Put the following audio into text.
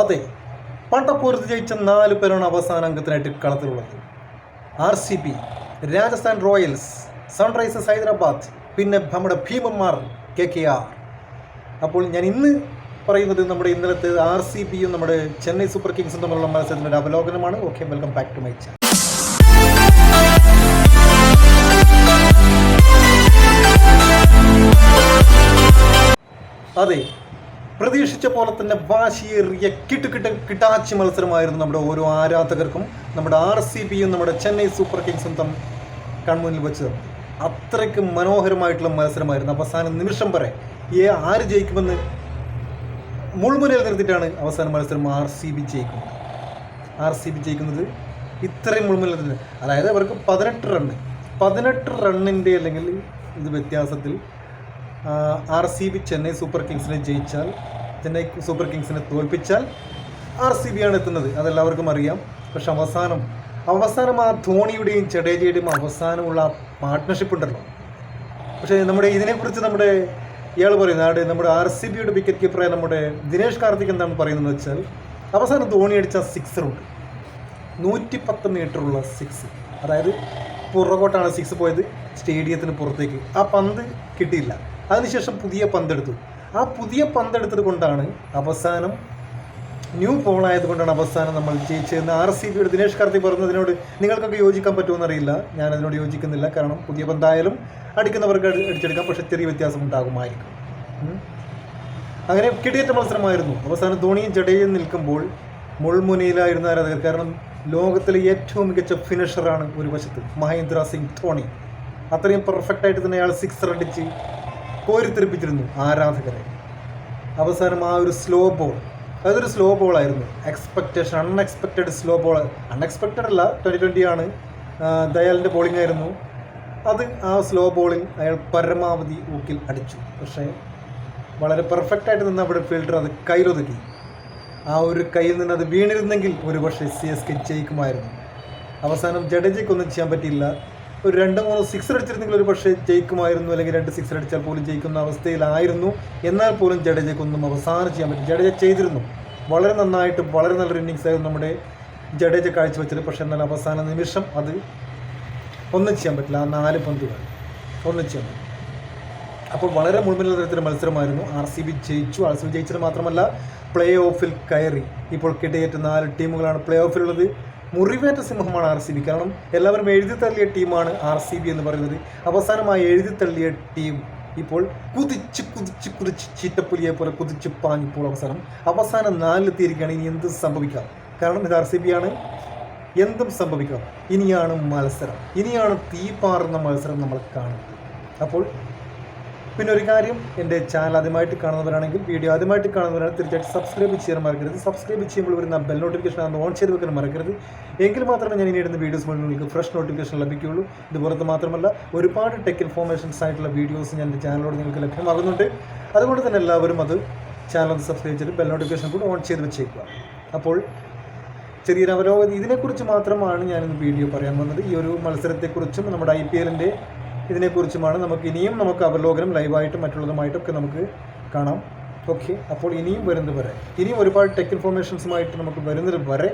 അതെ പട്ടപ്പൂരത്ത് ജയിച്ച നാല് പേരാണ് അവസാന അംഗത്തിനായിട്ട് കളത്തിലുള്ളത്. R C B Rajasthan Royals Sunrisers Hyderabad പിന്നെ നമ്മുടെ ഭീമന്മാർ കെ കെ ആർ. അപ്പോൾ ഞാൻ ഇന്ന് പറയുന്നത് നമ്മുടെ ഇന്നലത്തെ ആർ സി ബിയും നമ്മുടെ ചെന്നൈ സൂപ്പർ കിങ്സും തമ്മിലുള്ള മത്സരത്തിന്റെ ഒരു അവലോകനമാണ്. Okay welcome back to my channel അതെ പ്രതീക്ഷിച്ച പോലെ തന്നെ വാശിയേറിയ കിട്ടുകിട്ട കിട്ടാച്ചി മത്സരമായിരുന്നു നമ്മുടെ ഓരോ ആരാധകർക്കും നമ്മുടെ ആർ സി ബിയും നമ്മുടെ ചെന്നൈ സൂപ്പർ കിങ്സും തം കൺമുന്നിൽ വെച്ചത്. അത്രയ്ക്ക് മനോഹരമായിട്ടുള്ള മത്സരമായിരുന്നു. അവസാന നിമിഷം വരെ ഏ ആര് ജയിക്കുമെന്ന് മുൾമുനയിൽ നിർത്തിയിട്ടാണ് അവസാന മത്സരം ആർ സി ബി ജയിക്കുന്നത്. ആർ സി ബി ജയിക്കുന്നത് ഇത്രയും മുൾമുനയിൽ അതായത് അവർക്ക് പതിനെട്ട് റണ്ണ് പതിനെട്ട് റണ്ണിന്റെ അല്ലെങ്കിൽ ഇത് വ്യത്യാസത്തിൽ R C B Chennai Super കിങ്സിനെ ജയിച്ചാൽ ചെന്നൈ സൂപ്പർ കിങ്സിനെ തോൽപ്പിച്ചാൽ ആർ സി ബി ആണ് എത്തുന്നത്. അതെല്ലാവർക്കും അറിയാം. പക്ഷെ അവസാനം അവസാനം ആ ധോണിയുടെയും ജഡേജയുടെയും അവസാനമുള്ള പാർട്ട്ണർഷിപ്പ് ഉണ്ടല്ലോ. പക്ഷേ നമ്മുടെ ഇതിനെക്കുറിച്ച് നമ്മുടെ ഇയാൾ പറയുന്നത് നമ്മുടെ ആർ സി ബിയുടെ വിക്കറ്റ് കീപ്പറായ നമ്മുടെ ദിനേഷ് കാർത്തിക് എന്താണ് പറയുന്നത് വെച്ചാൽ അവസാനം ധോണി അടിച്ച സിക്സറുണ്ട് നൂറ്റി പത്ത് മീറ്ററുള്ള സിക്സ് അതായത് പുറകോട്ടാണ് സിക്സ് പോയത് സ്റ്റേഡിയത്തിന് പുറത്തേക്ക്. ആ പന്ത് കിട്ടിയില്ല. അതിനുശേഷം പുതിയ പന്തെടുത്തു. ആ പുതിയ പന്തെടുത്തത് കൊണ്ടാണ് അവസാനം ന്യൂ ബോൾ ആയതുകൊണ്ടാണ് അവസാനം നമ്മൾ ജയിച്ചതെന്ന് ആർ സി ബിയുടെ ദിനേഷ് കാർത്തിക് പറഞ്ഞതിനോട് നിങ്ങൾക്കൊക്കെ യോജിക്കാൻ പറ്റുമെന്ന് അറിയില്ല ഞാൻ അതിനോട് യോജിക്കുന്നില്ല. കാരണം പുതിയ പന്തായാലും അടിക്കുന്നവർക്ക് അടി- അടിച്ചെടുക്കാം. പക്ഷേ ചെറിയ വ്യത്യാസം ഉണ്ടാകുമായിരിക്കും. അങ്ങനെ കിടിയേറ്റ മത്സരമായിരുന്നു. അവസാനം ധോണിയും ജഡേജയും നിൽക്കുമ്പോൾ മുൾമുനയിലായിരുന്ന ആരാധകർ. കാരണം ലോകത്തിലെ ഏറ്റവും മികച്ച ഫിനിഷറാണ് ഒരു വശത്ത് മഹേന്ദ്ര സിംഗ് ധോണി. അത്രയും പെർഫെക്റ്റ് ആയിട്ട് തന്നെ അയാൾ സിക്സർ അടിച്ച് കോരിത്തെറിപ്പിച്ചിരുന്നു ആരാധകരെ. അവസാനം ആ ഒരു സ്ലോ ബോൾ അതൊരു സ്ലോ ബോൾ ആയിരുന്നു. Expectation unexpected slow ball unexpected അല്ല ട്വന്റി ട്വന്റി ആണ്. ദയാലിന്റെ ബോളിംഗ് ആയിരുന്നു. അത് ആ സ്ലോ ബോളിൽ അയാൾ പരമാവധി ഊക്കിൽ അടിച്ചു. പക്ഷേ വളരെ പെർഫെക്റ്റ് ആയിട്ട് നിന്ന് അവിടെ ഫീൽഡർ അത് കയ്യിലൊതുക്കി. ആ ഒരു കയ്യിൽ നിന്ന് അത് വീണിരുന്നെങ്കിൽ ഒരു പക്ഷേ സി എസ് കെ ജയിക്കുമായിരുന്നു. അവസാനം ജഡേജയ്ക്കൊന്നും ചെയ്യാൻ പറ്റിയില്ല. ഒരു രണ്ട് മൂന്ന് സിക്സർ അടിച്ചിരുന്നെങ്കിൽ ഒരു പക്ഷേ ജയിക്കുമായിരുന്നു അല്ലെങ്കിൽ രണ്ട് സിക്സർ അടിച്ചാൽ പോലും ജയിക്കുന്ന അവസ്ഥയിലായിരുന്നു. എന്നാൽ പോലും ജഡേജയ്ക്കൊന്നും അവസാനം ചെയ്യാൻ പറ്റും ജഡേജ ചെയ്തിരുന്നു. വളരെ നന്നായിട്ട് വളരെ നല്ലൊരു ഇന്നിങ്സ് ആയിരുന്നു നമ്മുടെ ജഡേജ കാഴ്ചവെച്ചത്. പക്ഷേ എന്നാൽ അവസാന നിമിഷം അത് ഒന്നും ചെയ്യാൻ പറ്റില്ല. ആ നാല് പന്തുകൾ ഒന്നും ചെയ്യാൻ പറ്റില്ല. അപ്പോൾ വളരെ മുഴുവൻ തരത്തിലുള്ള മത്സരമായിരുന്നു. ആർ സി ബി ജയിച്ചു. ആർ സി ബി ജയിച്ചത് മാത്രമല്ല പ്ലേ ഓഫിൽ കയറി. ഇപ്പോൾ കിട്ടിയേറ്റ നാല് ടീമുകളാണ് പ്ലേ ഓഫിലുള്ളത് മുറിവേറ്റ സിംഹമാണ് ആർ സി ബി കാരണം എല്ലാവരും എഴുതി തള്ളിയ ടീമാണ് ആർ സി ബി എന്ന് പറയുന്നത്. അവസാനമായി എഴുതി തള്ളിയ ടീം ഇപ്പോൾ കുതിച്ച് കുതിച്ച് കുതിച്ച് ചീറ്റപ്പുലിയെ പോലെ കുതിച്ച് പാഞ്ഞിപ്പോൾ അവസാനം അവസാനം നാലിലെത്തിയിരിക്കുകയാണ്. ഇനി എന്ത് സംഭവിക്കാം. കാരണം ഇത് ആർ സി ബി ആണ്. എന്തും സംഭവിക്കാം. ഇനിയാണ് മത്സരം. ഇനിയാണ് തീ പാറുന്ന മത്സരം നമ്മൾ കാണുന്നത്. അപ്പോൾ പിന്നെ ഒരു കാര്യം എന്റെ ചാനൽ ആദ്യമായിട്ട് കാണുന്നവരാണെങ്കിൽ വീഡിയോ ആദ്യമായിട്ട് കാണുന്നവരാണ് തീർച്ചയായിട്ടും സബ്സ്ക്രൈബ് ചെയ്യാൻ മറക്കരുത്. സബ്സ്ക്രൈബ് ചെയ്യുമ്പോൾ വരുന്ന ബെൽ നോട്ടിഫിക്കേഷൻ അന്ന് ഓൺ ചെയ്ത് വെക്കാൻ മറക്കരുത്. എങ്കിൽ മാത്രമേ ഞാൻ ഇനി ഇടുന്ന വീഡിയോസ് മുഴുവൻ നിങ്ങൾക്ക് ഫ്രഷ് നോട്ടിഫിക്കേഷൻ ലഭിക്കുകയുള്ളൂ. ഇത് പുറത്ത് മാത്രമല്ല ഒരുപാട് ടെക് ഇൻഫോർമേഷൻസ് ആയിട്ടുള്ള വീഡിയോസ് ഞാൻ എന്റെ ചാനലിലൂടെ നിങ്ങൾക്ക് ലഭ്യമാകുന്നുണ്ട്. അതുകൊണ്ട് തന്നെ എല്ലാവരും അത് ചാനൽ സബ്സ്ക്രൈബ് ചെയ്ത് ബെൽ നോട്ടിഫിക്കേഷൻ കൂടി ഓൺ ചെയ്ത് വെച്ചേക്കുക. അപ്പോൾ ചെറിയൊരു അവലോകനം ഇതിനെക്കുറിച്ച് മാത്രമാണ് ഞാനിന്ന് വീഡിയോ പറയാൻ വന്നത്. ഈ ഒരു മത്സരത്തെക്കുറിച്ചും നമ്മുടെ ഐ പി എല്ലിന്റെ ഇതിനെക്കുറിച്ചുമാണ് നമുക്ക് ഇനിയും നമുക്ക് അവലോകനം ലൈവായിട്ടും മറ്റുള്ളതുമായിട്ടൊക്കെ നമുക്ക് കാണാം. ഓക്കെ അപ്പോൾ ഇനിയും വരുന്നത് വരെ ഇനിയും ഒരുപാട് ടെക് ഇൻഫോർമേഷൻസുമായിട്ട് നമുക്ക് വരുന്നത് വരെ